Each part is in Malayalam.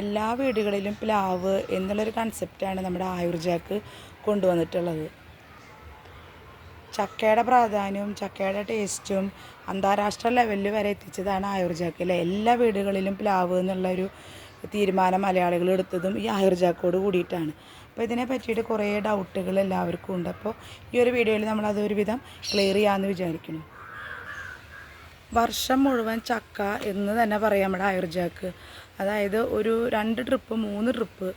എല്ലാ വീടുകളിലും പ്ലാവ് എന്നുള്ളൊരു കൺസെപ്റ്റാണ് നമ്മുടെ ആയുർജാക്ക് കൊണ്ടുവന്നിട്ടുള്ളത്. ചക്കയുടെ പ്രാധാന്യവും ചക്കയുടെ ടേസ്റ്റും അന്താരാഷ്ട്ര ലെവലിൽ വരെ എത്തിച്ചതാണ് ആയുർജാക്കിലെ എല്ലാ വീടുകളിലും പ്ലാവ് എന്നുള്ളൊരു തീരുമാനം മലയാളികൾ എടുത്തതും ഈ ആയുർജാക്കോട് കൂടിയിട്ടാണ്. അപ്പോൾ ഇതിനെ പറ്റിയിട്ട് കുറേ ഡൗട്ടുകൾ എല്ലാവർക്കും ഉണ്ട്. അപ്പോൾ ഈ ഒരു വീഡിയോയിൽ നമ്മളത് ഒരുവിധം ക്ലിയർ ചെയ്യാമെന്ന് വിചാരിക്കുന്നു. വർഷം മുഴുവൻ ചക്ക എന്ന് തന്നെ പറയാം നമ്മുടെ ആയുർജാക്ക്. അതായത് ഒരു രണ്ട് ട്രിപ്പ് മൂന്ന് ട്രിപ്പ്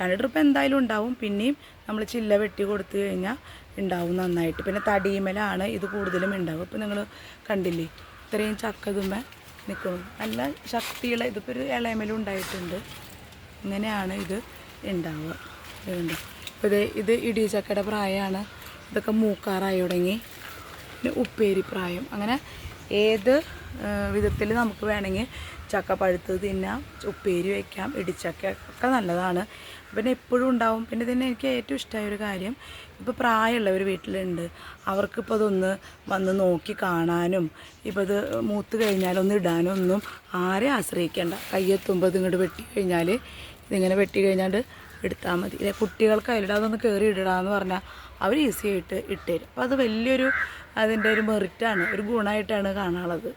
രണ്ട് ട്രിപ്പ് എന്തായാലും ഉണ്ടാവും. പിന്നെയും നമ്മൾ ചില്ല വെട്ടി കൊടുത്തു കഴിഞ്ഞാൽ ഉണ്ടാവും നന്നായിട്ട്. പിന്നെ തടിയിമലാണ് ഇത് കൂടുതലും ഉണ്ടാവും ഇപ്പോൾ നിങ്ങൾ കണ്ടില്ലേ ഇത്രയും ചക്ക ഇതുമ്മേ നിൽക്കും നല്ല ശക്തിയുള്ള ഇതിപ്പോൾ ഒരു ഇളയമലും ഉണ്ടായിട്ടുണ്ട്. ഇങ്ങനെയാണ് ഇത് ഉണ്ടാവുക. ഇതുണ്ട് ഇപ്പോൾ ഇത് ഇത് ഇടിച്ചക്കയുടെ പ്രായമാണ്. ഇതൊക്കെ മൂക്കാറായി തുടങ്ങി. പിന്നെ ഉപ്പേരി പ്രായം. അങ്ങനെ ഏത് വിധത്തിൽ നമുക്ക് വേണമെങ്കിൽ ചക്ക പഴുത്ത് തിന്നാം ഉപ്പേരി വയ്ക്കാം ഇടിച്ചക്ക ഒക്കെ നല്ലതാണ്. പിന്നെ എപ്പോഴും ഉണ്ടാവും. പിന്നെ തന്നെ എനിക്ക് ഏറ്റവും ഇഷ്ടമായ ഒരു കാര്യം ഇപ്പോൾ പ്രായമുള്ളവർ വീട്ടിലുണ്ട്. അവർക്കിപ്പോൾ അതൊന്ന് വന്ന് നോക്കി കാണാനും ഇപ്പോൾ ഇത് മൂത്ത് കഴിഞ്ഞാലൊന്ന് ഇടാനും ഒന്നും ആരെയും ആശ്രയിക്കേണ്ട. കയ്യെത്തുമ്പോൾ ഇത് ഇങ്ങോട്ട് വെട്ടി കഴിഞ്ഞാൽ ഇതിങ്ങനെ വെട്ടി കഴിഞ്ഞാൽ എടുത്താൽ മതി. ഇല്ലേ കുട്ടികൾക്ക് അതിലിടാതൊന്ന് കയറി ഇടാന്ന് പറഞ്ഞാൽ അവർ ഈസി ആയിട്ട് ഇട്ടുതരും. അപ്പോൾ അത് വലിയൊരു അതിന്റെ ഒരു മെറിറ്റാണ് ഒരു ഗുണമായിട്ടാണ് കാണാനുള്ളത്.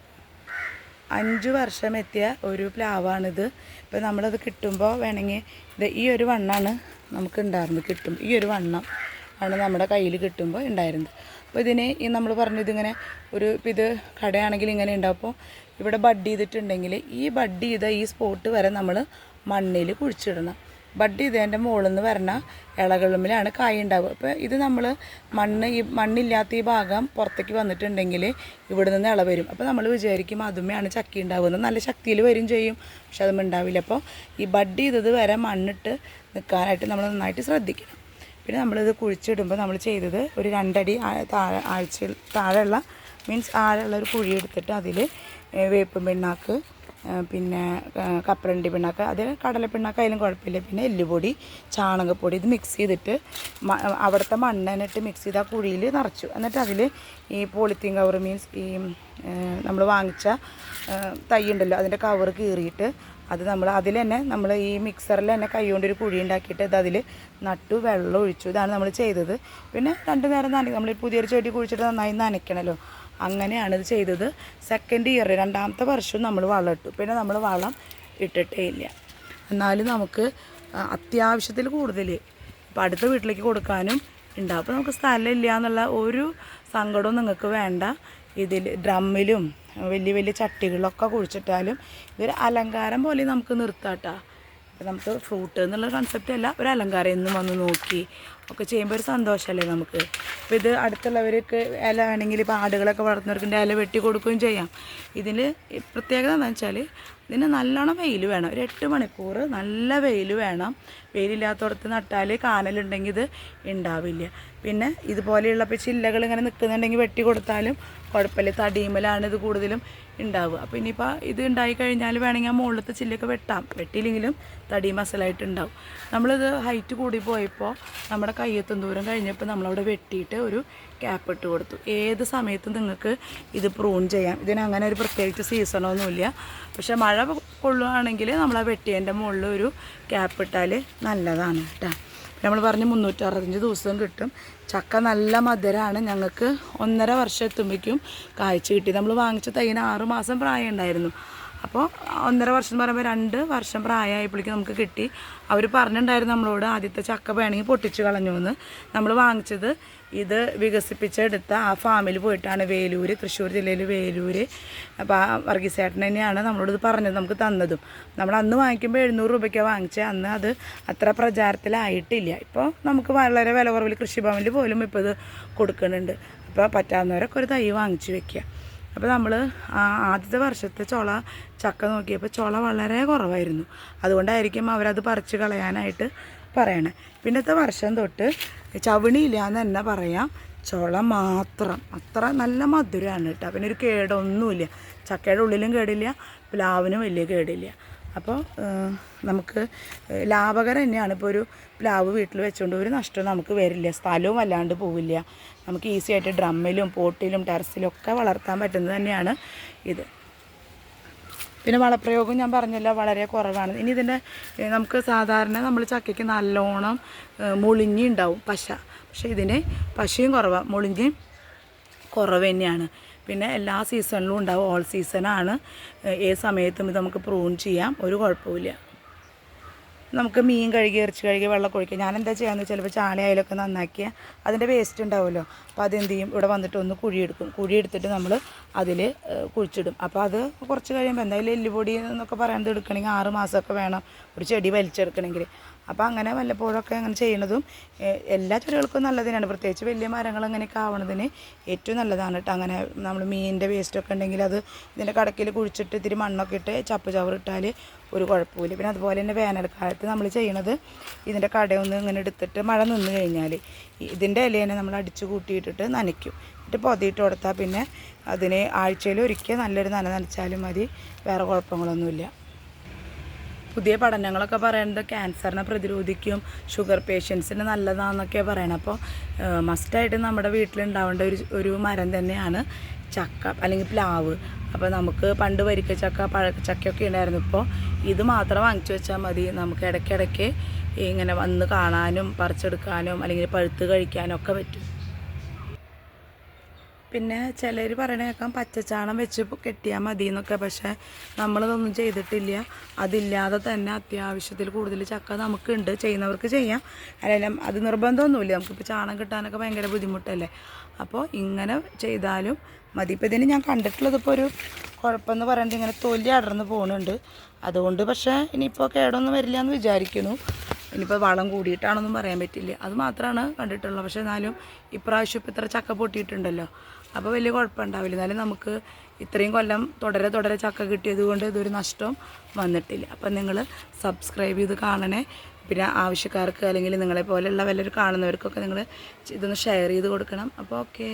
അഞ്ച് വർഷം എത്തിയ ഒരു പ്ലാവാണിത്. ഇപ്പോൾ നമ്മളത് കിട്ടുമ്പോൾ വേണമെങ്കിൽ ഇത് ഈ ഒരു വണ്ണാണ് നമുക്ക് ഉണ്ടായിരുന്നത് കിട്ടും. ഈ ഒരു വണ്ണം ആണ് നമ്മുടെ കയ്യിൽ കിട്ടുമ്പോൾ ഉണ്ടായിരുന്നത്. അപ്പോൾ ഇതിനെ ഈ നമ്മൾ പറഞ്ഞു ഇതിങ്ങനെ ഒരു ഇപ്പം ഇത് കടയാണെങ്കിൽ ഇങ്ങനെ ഉണ്ടാവും അപ്പോൾ ഇവിടെ ബഡ് ചെയ്തിട്ടുണ്ടെങ്കിൽ ഈ ബഡ് ചെയ്ത ഈ സ്പോട്ട് വരെ നമ്മൾ മണ്ണിൽ കുഴിച്ചിടണം. ബഡ് ചെയ്തതിന്റെ മുകളിൽ നിന്ന് വരണ ഇളകളുമ്മിലാണ് കായ ഉണ്ടാവുക അപ്പോൾ ഇത് നമ്മൾ മണ്ണ് ഈ മണ്ണില്ലാത്ത ഈ ഭാഗം പുറത്തേക്ക് വന്നിട്ടുണ്ടെങ്കിൽ ഇവിടെ നിന്ന് ഇള വരും. അപ്പോൾ നമ്മൾ വിചാരിക്കും അതുമ്മയാണ് ചക്കി ഉണ്ടാവുന്നത് നല്ല ശക്തിയിൽ വരും ചെയ്യും. പക്ഷെ അതും ഉണ്ടാവില്ല അപ്പോൾ ഈ ബഡ് ചെയ്തത് വരെ മണ്ണിട്ട് നിൽക്കാനായിട്ട് നമ്മൾ നന്നായിട്ട് ശ്രദ്ധിക്കണം. പിന്നെ നമ്മളിത് കുഴിച്ചിടുമ്പോൾ നമ്മൾ ചെയ്തത് ഒരു രണ്ടടി താഴെ ആഴ്ച താഴെയുള്ള മീൻസ് ആഴമുള്ള ഒരു കുഴി എടുത്തിട്ട് അതിൽ വേപ്പും പിണ്ണാക്ക് പിന്നെ കപ്പലണ്ടി പിണ്ണാക്ക് അത് കടല പിണ്ണാക്കായാലും കുഴപ്പമില്ല. പിന്നെ എല്ലുപൊടി ചാണകപ്പൊടി ഇത് മിക്സ് ചെയ്തിട്ട് അവിടുത്തെ മണ്ണിനിട്ട് മിക്സ് ചെയ്ത് ആ കുഴിയിൽ നിറച്ചു. എന്നിട്ട് അതിൽ ഈ പോളിത്തീൻ കവർ മീൻസ് ഈ നമ്മൾ വാങ്ങിച്ച തൈ ഉണ്ടല്ലോ അതിന്റെ കവർ കീറിയിട്ട് അത് നമ്മൾ അതിൽ തന്നെ നമ്മൾ ഈ മിക്സറിൽ തന്നെ കൈ കൊണ്ടൊരു കുഴി ഉണ്ടാക്കിയിട്ട് ഇത് അതിൽ നട്ടു വെള്ളം ഒഴിച്ചു. ഇതാണ് നമ്മൾ ചെയ്തത്. പിന്നെ രണ്ടു നേരം നനയ്ക്കും നമ്മൾ പുതിയൊരു ചെടി കുഴിച്ചിട്ട് നന്നായി നനയ്ക്കണമല്ലോ അങ്ങനെയാണ് ഇത് ചെയ്തത്. സെക്കൻഡ് ഇയർ രണ്ടാമത്തെ വർഷവും നമ്മൾ വളം ഇട്ടു. പിന്നെ നമ്മൾ വളം ഇട്ടിട്ടേ ഇല്ല. എന്നാലും നമുക്ക് അത്യാവശ്യത്തിൽ കൂടുതൽ ഇപ്പം അടുത്ത വീട്ടിലേക്ക് കൊടുക്കാനും ഉണ്ടാവും അപ്പോൾ നമുക്ക് സ്ഥലമില്ല എന്നുള്ള ഒരു സങ്കടവും നിങ്ങൾക്ക് വേണ്ട. ഇതിൽ ഡ്രമ്മിലും വലിയ വലിയ ചട്ടികളിലൊക്കെ കുഴിച്ചിട്ടാലും ഇതൊരു അലങ്കാരം പോലെ നമുക്ക് നിർത്താട്ടാ. അപ്പോൾ നമുക്ക് ഫ്രൂട്ട് എന്നുള്ള കൺസെപ്റ്റ് അല്ല. ഒരു അലങ്കാരം എന്നും വന്ന് നോക്കി ഒക്കെ ചെയ്യുമ്പോൾ ഒരു സന്തോഷമല്ലേ നമുക്ക്? അപ്പോൾ ഇത് അടുത്തുള്ളവർക്ക് ഇല ആണെങ്കിൽ ഇപ്പോൾ ആടുകളൊക്കെ വളർത്തുന്നവർക്ക് ഇല വെട്ടി കൊടുക്കുകയും ചെയ്യാം. ഇതിൽ പ്രത്യേകത എന്താണെന്ന് വെച്ചാൽ ഇതിന് നല്ലോണം വെയിൽ വേണം. ഒരു എട്ട് മണിക്കൂർ നല്ല വെയിൽ വേണം. വെയിലില്ലാത്തടത്ത് നട്ടാൽ കാനലുണ്ടെങ്കിൽ ഇത് ഉണ്ടാവില്ല പിന്നെ ഇതുപോലെയുള്ള ഇപ്പോൾ ചില്ലകൾ ഇങ്ങനെ നിൽക്കുന്നുണ്ടെങ്കിൽ വെട്ടി കൊടുത്താലും കുഴപ്പമില്ല. തടിയുമ്മലാണ് ഇത് കൂടുതലും ഉണ്ടാവുക അപ്പോൾ ഇനിയിപ്പോൾ ഇത് ഉണ്ടായി കഴിഞ്ഞാൽ വേണമെങ്കിൽ ആ മുകളിലത്തെ ചില്ലൊക്കെ വെട്ടാം. വെട്ടിയില്ലെങ്കിലും തടി മസലായിട്ട് ഉണ്ടാവും നമ്മളിത് ഹൈറ്റ് കൂടി പോയപ്പോൾ നമ്മുടെ കയ്യെത്തും ദൂരം കഴിഞ്ഞപ്പോൾ നമ്മളവിടെ വെട്ടിയിട്ട് ഒരു ക്യാപ്പ് ഇട്ട് കൊടുത്തു. ഏത് സമയത്തും നിങ്ങൾക്ക് ഇത് പ്രൂൺ ചെയ്യാം. ഇതിനങ്ങനെ ഒരു പ്രത്യേകിച്ച് സീസണൊന്നുമില്ല പക്ഷേ മഴ കൊള്ളുകയാണെങ്കിൽ നമ്മൾ ആ വെട്ടിയതിന്റെ മുകളിൽ ഒരു ക്യാപ്പ് ഇട്ടാൽ നല്ലതാണ് കേട്ടോ നമ്മൾ പറഞ്ഞ് മുന്നൂറ്ററുപത്തഞ്ച് ദിവസം കിട്ടും. ചക്ക നല്ല മധുരമാണ് ഞങ്ങൾക്ക് ഒന്നര വർഷം എത്തുമ്പോഴേക്കും കാഴ്ച കിട്ടി. നമ്മൾ വാങ്ങിച്ച തൈന് ആറ് മാസം പ്രായം ഉണ്ടായിരുന്നു. അപ്പോൾ ഒന്നര വർഷം എന്ന് പറയുമ്പോൾ രണ്ട് വർഷം പ്രായമായപ്പോഴേക്കും നമുക്ക് കിട്ടി. അവർ പറഞ്ഞിട്ടുണ്ടായിരുന്നു നമ്മളോട് ആദ്യത്തെ ചക്ക വേണമെങ്കിൽ പൊട്ടിച്ച് കളഞ്ഞു എന്ന് നമ്മൾ വാങ്ങിച്ചത് ഇത് വികസിപ്പിച്ചെടുത്ത ആ ഫാമിൽ പോയിട്ടാണ് വേലൂർ തൃശ്ശൂർ ജില്ലയിൽ വേലൂർ അപ്പോൾ ആ വർഗീസേട്ടൻ തന്നെയാണ് നമ്മളോട് പറഞ്ഞത് നമുക്ക് തന്നതും. നമ്മൾ അന്ന് വാങ്ങിക്കുമ്പോൾ എഴുന്നൂറ് രൂപയ്ക്ക് വാങ്ങിച്ചത് അന്ന് അത് അത്ര പ്രചാരത്തിലായിട്ടില്ല. ഇപ്പോൾ നമുക്ക് വളരെ വില കുറവിൽ കൃഷിഭവനിൽ പോലും ഇപ്പോൾ ഇത് കൊടുക്കുന്നുണ്ട്. അപ്പോൾ പറ്റാവുന്നവരൊക്കെ ഒരു തൈ വാങ്ങിച്ചു വെക്കുക അപ്പോൾ നമ്മൾ ആദ്യത്തെ വർഷത്തെ ചുള ചക്ക നോക്കിയപ്പോൾ ചുള വളരെ കുറവായിരുന്നു. അതുകൊണ്ടായിരിക്കും അവരത് പറിച്ച് കളയാനായിട്ട് പറയണേ. പിന്നത്തെ വർഷം തൊട്ട് ചവിണിയില്ല എന്ന് തന്നെ പറയാം. ചുള മാത്രം. അത്ര നല്ല മധുരമാണ് കേട്ടോ പിന്നെ ഒരു കേടൊന്നുമില്ല ചക്കയുടെ ഉള്ളിലും കേടില്ല പ്ലാവിനും വലിയ കേടില്ല. അപ്പോൾ നമുക്ക് ലാഭകരം തന്നെയാണ്. ഇപ്പോൾ ഒരു പ്ലാവ് വീട്ടിൽ വെച്ചുകൊണ്ട് ഒരു നഷ്ടം നമുക്ക് വരില്ല. സ്ഥലവും അല്ലാണ്ട് പോവില്ല. നമുക്ക് ഈസി ആയിട്ട് ഡ്രമ്മിലും പോട്ടിലും ടെറസിലും ഒക്കെ വളർത്താൻ പറ്റുന്നത് തന്നെയാണ് ഇത്. പിന്നെ വളപ്രയോഗം ഞാൻ പറഞ്ഞല്ലോ വളരെ കുറവാണ്. ഇനി ഇതിന്റെ നമുക്ക് സാധാരണ നമ്മൾ ചക്കയ്ക്ക് നല്ലോണം മുളിഞ്ഞി ഉണ്ടാവും പശ. പക്ഷേ ഇതിന് പശയും കുറവാണ് മുളിഞ്ഞി കുറവ് തന്നെയാണ്. പിന്നെ എല്ലാ സീസണിലും ഉണ്ടാവും ഓൾ സീസണാണ്. ഏത് സമയത്തും ഇത് നമുക്ക് പ്രൂൺ ചെയ്യാം. ഒരു കുഴപ്പമില്ല നമുക്ക് മീൻ കഴുകി ഇറച്ചി കഴുകി വെള്ളം ഒഴിക്കുക. ഞാൻ എന്താ ചെയ്യാന്ന് ചിലപ്പോൾ ചാണയായാലൊക്കെ നന്നാക്കിയ അതിന്റെ വേസ്റ്റ് ഉണ്ടാവുമല്ലോ. അപ്പോൾ അതെന്ത് ചെയ്യും? ഇവിടെ വന്നിട്ട് ഒന്ന് കുഴിയെടുക്കും കുഴിയെടുത്തിട്ട് നമ്മൾ അതിൽ കുഴിച്ചിടും. അപ്പോൾ അത് കുറച്ച് കഴിയുമ്പോൾ എന്തായാലും എല്ലുപൊടി എന്നൊക്കെ പറയുന്നത് എടുക്കണമെങ്കിൽ ആറ് മാസമൊക്കെ വേണം. ഒരു ചെടി വലിച്ചെടുക്കണമെങ്കിൽ. അപ്പോൾ അങ്ങനെ വല്ലപ്പോഴൊക്കെ അങ്ങനെ ചെയ്യണതും എല്ലാ ചെടികൾക്കും നല്ലതിനാണ്. പ്രത്യേകിച്ച് വലിയ മരങ്ങൾ അങ്ങനെയൊക്കെ ആവണതിന് ഏറ്റവും നല്ലതാണ് കേട്ടോ. അങ്ങനെ നമ്മൾ മീനിന്റെ വേസ്റ്റൊക്കെ ഉണ്ടെങ്കിൽ അത് ഇതിന്റെ കടക്കിൽ കുഴിച്ചിട്ട് ഇത്തിരി മണ്ണൊക്കെ ഇട്ട് ചപ്പ് ചവറിട്ടാൽ ഒരു കുഴപ്പമില്ല പിന്നെ അതുപോലെ തന്നെ വേനൽക്കാലത്ത് നമ്മൾ ചെയ്യണത് ഇതിന്റെ കടയൊന്ന് ഇങ്ങനെ എടുത്തിട്ട് മഴ നിന്ന് കഴിഞ്ഞാൽ ഇതിന്റെ ഇലേനെ നമ്മൾ അടിച്ചു കൂട്ടിയിട്ടിട്ട് നനയ്ക്കും. എന്നിട്ട് പൊതിയിട്ട് കൊടുത്താൽ പിന്നെ അതിന് ആഴ്ചയിൽ ഒരിക്കൽ നല്ലൊരു നന നനച്ചാലും മതി. വേറെ കുഴപ്പങ്ങളൊന്നുമില്ല. പുതിയ പഠനങ്ങളൊക്കെ പറയുന്നത് ക്യാൻസറിനെ പ്രതിരോധിക്കും ഷുഗർ പേഷ്യൻസിന് നല്ലതാണെന്നൊക്കെ പറയണം. അപ്പോൾ മസ്റ്റായിട്ട് നമ്മുടെ വീട്ടിലുണ്ടാവേണ്ട ഒരു ഒരു മരം തന്നെയാണ് ചക്ക അല്ലെങ്കിൽ പ്ലാവ്. അപ്പോൾ നമുക്ക് പണ്ട് വരിക്ക ചക്ക പഴ ചക്കയൊക്കെ ഉണ്ടായിരുന്നു. ഇപ്പോൾ ഇത് മാത്രം വാങ്ങിച്ചു വെച്ചാൽ മതി. നമുക്ക് ഇടയ്ക്കിടയ്ക്ക് ഇങ്ങനെ വന്ന് കാണാനും പറിച്ചെടുക്കാനും അല്ലെങ്കിൽ പഴുത്ത് കഴിക്കാനും ഒക്കെ പറ്റും. പിന്നെ ചിലർ പറയണ കേൾക്കാം പച്ചച്ചാണം വെച്ച് കെട്ടിയാൽ മതി എന്നൊക്കെ പക്ഷേ നമ്മളിതൊന്നും ചെയ്തിട്ടില്ല. അതില്ലാതെ തന്നെ അത്യാവശ്യത്തിൽ കൂടുതൽ ചക്ക നമുക്കുണ്ട് ചെയ്യുന്നവർക്ക് ചെയ്യാം. അല്ലെങ്കിലും അത് നിർബന്ധമൊന്നുമില്ല. നമുക്കിപ്പോൾ ചാണം കിട്ടാനൊക്കെ ഭയങ്കര ബുദ്ധിമുട്ടല്ലേ? അപ്പോൾ ഇങ്ങനെ ചെയ്താലും മതി. ഇപ്പോൾ ഇതിന് ഞാൻ കണ്ടിട്ടുള്ളത് ഇപ്പോൾ ഒരു കുഴപ്പമെന്ന് പറയുന്നത് ഇങ്ങനെ തൊലി അടർന്ന് പോകുന്നുണ്ട് അതുകൊണ്ട് പക്ഷേ ഇനിയിപ്പോൾ കേടൊന്നും വരില്ല എന്ന് വിചാരിക്കുന്നു. ഇനിയിപ്പോൾ വളം കൂടിയിട്ടാണെന്നും പറയാൻ പറ്റില്ല. അത് മാത്രമാണ് കണ്ടിട്ടുള്ളത്. പക്ഷേ എന്നാലും ഇപ്രാവശ്യം ഇപ്പോൾ ഇത്ര ചക്ക പൊട്ടിയിട്ടുണ്ടല്ലോ. അപ്പോൾ വലിയ കുഴപ്പമുണ്ടാവില്ല. എന്നാലും നമുക്ക് ഇത്രയും കൊല്ലം തുടരെ തുടരെ ചക്ക കിട്ടിയത് കൊണ്ട് ഇതൊരു നഷ്ടം വന്നിട്ടില്ല. അപ്പം നിങ്ങൾ സബ്സ്ക്രൈബ് ചെയ്ത് കാണണേ. പിന്നെ ആവശ്യക്കാർക്ക് അല്ലെങ്കിൽ നിങ്ങളെപ്പോലെയുള്ള വല്ലവർ കാണുന്നവർക്കൊക്കെ നിങ്ങൾ ഇതൊന്ന് ഷെയർ ചെയ്ത് കൊടുക്കണം. അപ്പോൾ ഓക്കേ